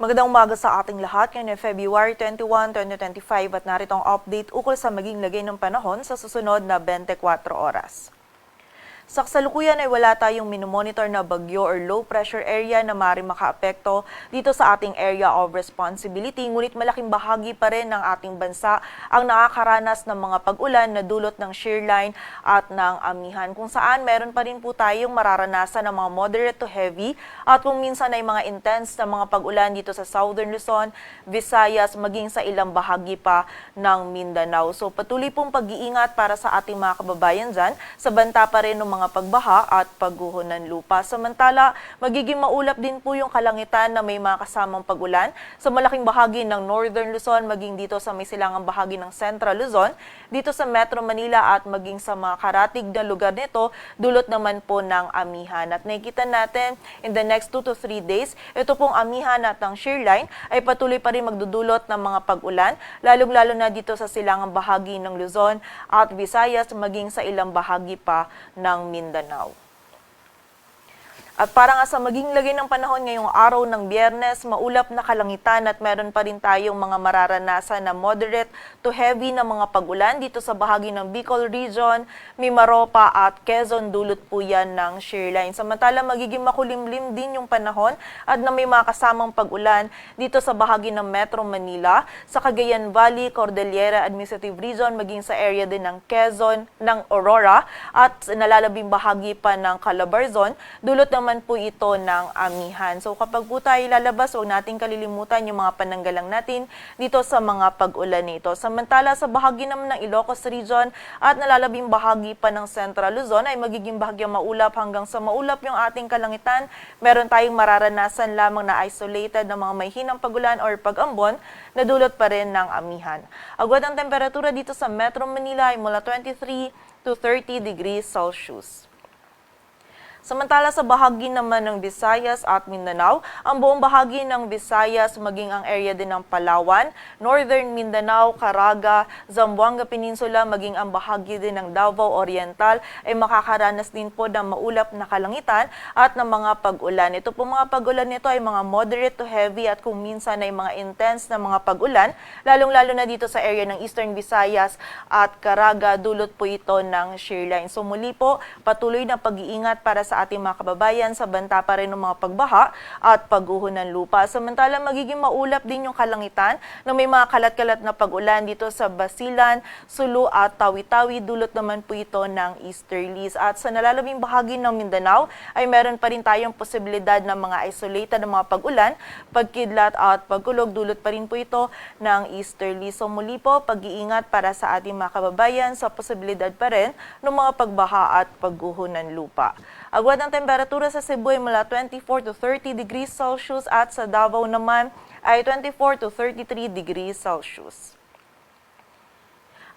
Magandang umaga sa ating lahat. Ngayon ay February 21, 2025 at narito ang update ukol sa maging lagay ng panahon sa susunod na 24 oras. Sa kasalukuyan ay wala tayong minomonitor na bagyo or low pressure area na maaaring makaapekto dito sa ating area of responsibility. Ngunit malaking bahagi pa rin ng ating bansa ang nakakaranas ng mga pag-ulan na dulot ng shear line at ng amihan. Kung saan meron pa rin po tayong mararanasan ng mga moderate to heavy at kung minsan ay mga intense na mga pag-ulan dito sa Southern Luzon, Visayas, maging sa ilang bahagi pa ng Mindanao. So patuloy pong pag-iingat para sa ating mga kababayan dyan sa banta pa rin ng mga pagbaha at pagguho ng lupa. Samantala, magiging maulap din po yung kalangitan na may mga kasamang pag-ulan sa malaking bahagi ng Northern Luzon, maging dito sa may silangang bahagi ng Central Luzon, dito sa Metro Manila at maging sa mga karatig na lugar nito, dulot naman po ng amihan. At nakikita natin in the next 2 to 3 days, ito pong amihan at ang shear line ay patuloy pa rin magdudulot ng mga pag-ulan, lalong-lalo na dito sa silangang bahagi ng Luzon at Visayas, maging sa ilang bahagi pa ng Mindanao. At para nga sa maging lagay ng panahon ngayong araw ng biyernes, maulap na kalangitan at meron pa rin tayong mga mararanasan na moderate to heavy na mga pag-ulan dito sa bahagi ng Bicol Region, Mimaropa at Quezon dulot po yan ng shear line. Samantala magiging makulimlim din yung panahon at na may mga kasamang pag-ulan dito sa bahagi ng Metro Manila, sa Cagayan Valley, Cordillera Administrative Region, maging sa area din ng Quezon, ng Aurora at nalalabing bahagi pa ng Calabarzon, dulot naman po ito ng amihan. So kapag po tayo lalabas, huwag natin kalilimutan yung mga pananggalang natin dito sa mga pag-ulan nito. Samantala sa bahagi naman ng Ilocos Region at nalalabing bahagi pa ng Central Luzon ay magiging bahagyang maulap hanggang sa maulap yung ating kalangitan. Meron tayong mararanasan lamang na isolated na mga may hinang pagulan or pag-ambon na dulot pa rin ng amihan. Agwat ang temperatura dito sa Metro Manila ay mula 23 to 30 degrees Celsius. Samantala sa bahagi naman ng Visayas at Mindanao, ang buong bahagi ng Visayas maging ang area din ng Palawan, Northern Mindanao, Caraga, Zamboanga Peninsula, maging ang bahagi din ng Davao Oriental ay makakaranas din po ng maulap na kalangitan at ng mga pag-ulan. Ito po mga pag-ulan nito ay mga moderate to heavy at kung minsan ay mga intense na mga pag-ulan, lalong-lalo na dito sa area ng Eastern Visayas at Caraga, dulot po ito ng shear line. So muli po, patuloy na pag-iingat para sa ating mga kababayan sa banta pa rin ng mga pagbaha at pagguho ng lupa. Samantala, magiging maulap din yung kalangitan na may mga kalat-kalat na pag-ulan dito sa Basilan, Sulu at Tawi-Tawi. Dulot naman po ito ng easterlies. At sa nalalabing bahagi ng Mindanao ay meron pa rin tayong posibilidad ng mga isolated na mga pag-ulan, pagkidlat at pagkulog. Dulot pa rin po ito ng easterlies. So muli po, pag-iingat para sa ating mga kababayan sa posibilidad pa rin ng mga pagbaha at pagguho ng lupa. Agwat ang temperatura sa Cebu ay mula 24 to 30 degrees Celsius at sa Davao naman ay 24 to 33 degrees Celsius.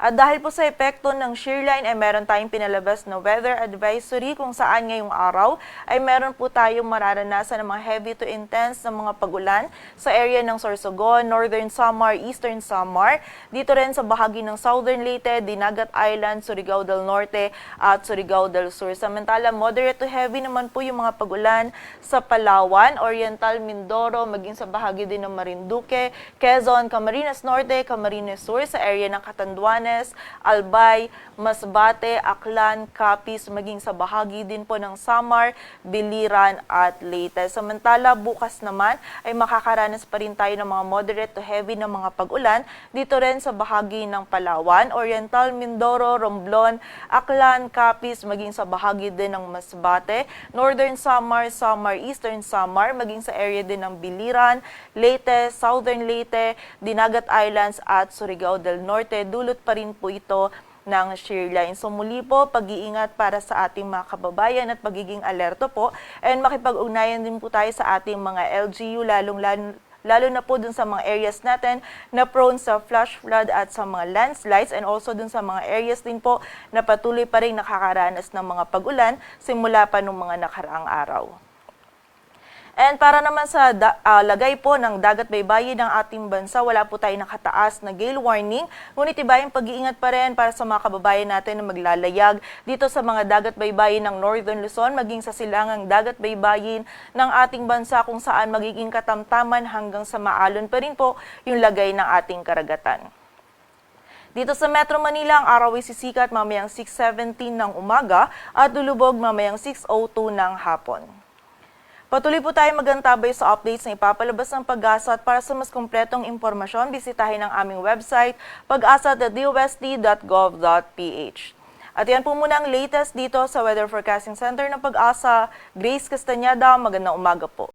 At dahil po sa epekto ng shear line ay meron tayong pinalabas na weather advisory kung saan ngayong araw ay meron po tayong mararanasan ng mga heavy to intense na mga pagulan sa area ng Sorsogon, Northern Samar, Eastern Samar, dito rin sa bahagi ng Southern Leyte, Dinagat Island, Surigao del Norte at Surigao del Sur. Samantala, moderate to heavy naman po yung mga pagulan sa Palawan, Oriental Mindoro, maging sa bahagi din ng Marinduque, Quezon, Camarines Norte, Camarines Sur sa area ng Catanduanes, Albay, Masbate, Aklan, Capiz, maging sa bahagi din po ng Samar, Biliran at Leyte. Samantala, bukas naman ay makakaranas pa rin tayo ng mga moderate to heavy na mga pag-ulan dito rin sa bahagi ng Palawan, Oriental, Mindoro, Romblon, Aklan, Capiz, maging sa bahagi din ng Masbate, Northern Samar, Samar, Eastern Samar, maging sa area din ng Biliran, Leyte, Southern Leyte, Dinagat Islands at Surigao del Norte. Dulot pa rin po ito ng shear line. So muli po, pag-iingat para sa ating mga kababayan at pagiging alerto po. And makipag-ugnayan din po tayo sa ating mga LGU, lalong lalo, lalo na po dun sa mga areas natin na prone sa flash flood at sa mga landslides and also dun sa mga areas din po na patuloy pa rin nakakaranas ng mga pag-ulan simula pa nung mga nakaraang araw. And para naman sa da- ah, lagay po ng dagat baybayin ng ating bansa, wala po tayo nakataas na gale warning. Ngunit iba yung pag-iingat pa rin para sa mga kababayan natin na maglalayag dito sa mga dagat baybayin ng Northern Luzon, maging sa silangang dagat baybayin ng ating bansa kung saan magiging katamtaman hanggang sa maalon pa rin po yung lagay ng ating karagatan. Dito sa Metro Manila, ang araw ay sisikat mamayang 6.17 ng umaga at lulubog mamayang 6.02 ng hapon. Patuloy po tayo magantabay sa updates na ipapalabas ng pag-asa at para sa mas kumpletong impormasyon, bisitahin ang aming website pag-asa.dosd.gov.ph. At yan po muna ang latest dito sa Weather Forecasting Center ng Pag-asa. Grace Castañeda, magandang umaga po.